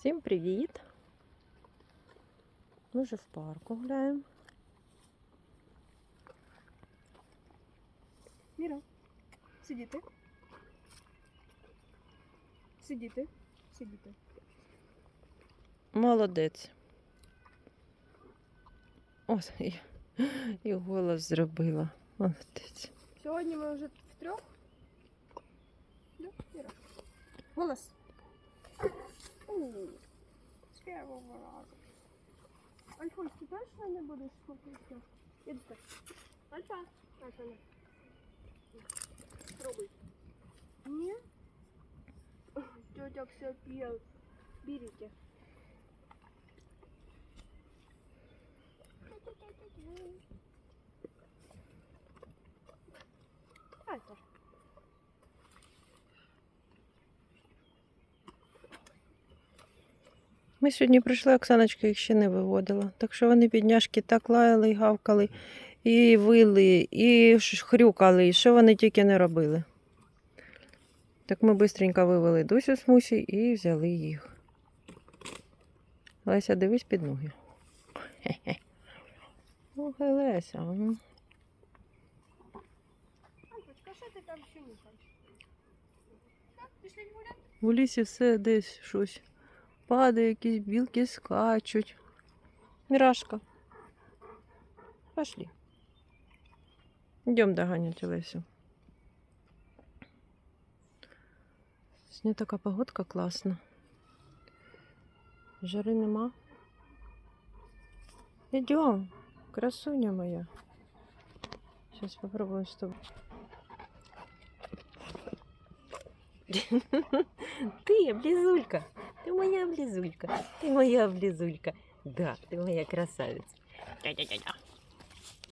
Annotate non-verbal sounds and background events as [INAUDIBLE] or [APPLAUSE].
Всім привіт! Ми вже в парку гуляємо. Міра, сидіти. Сидіти. Сидіти. Молодець. Ось [LAUGHS] і, і голос зробила. Молодець. Сьогодні ми вже втрьох. Да, Міра. Голос. первого раза. Альфонс, ты точно не будешь смотреть? Иди так. Альфа. Альфа. Пробуй. Не? Тетя все пьет. Берите. Thank you. Ми сьогодні прийшли, Оксаночка їх ще не виводила. Так що вони підняшки так лаяли і гавкали, і вили, і хрюкали, і що вони тільки не робили. Так ми швидко вивели Дусю з Мусі і взяли їх. Леся, дивись під ноги. [LAUGHS] І Леся. Що ти там гуляти? У лісі все десь щось. Падає, якісь білки скачуть. Мірашка. Пошли. Йдемо доганяти Лесю. Сьогодні така погодка класна. Жари нема. Йдем, красуня моя. Сейчас попробуем с тобой. [LAUGHS] Ты, близулька, ты моя близулька, ты моя близулька. Да, ты моя красавица. Дя-дя-дя-дя.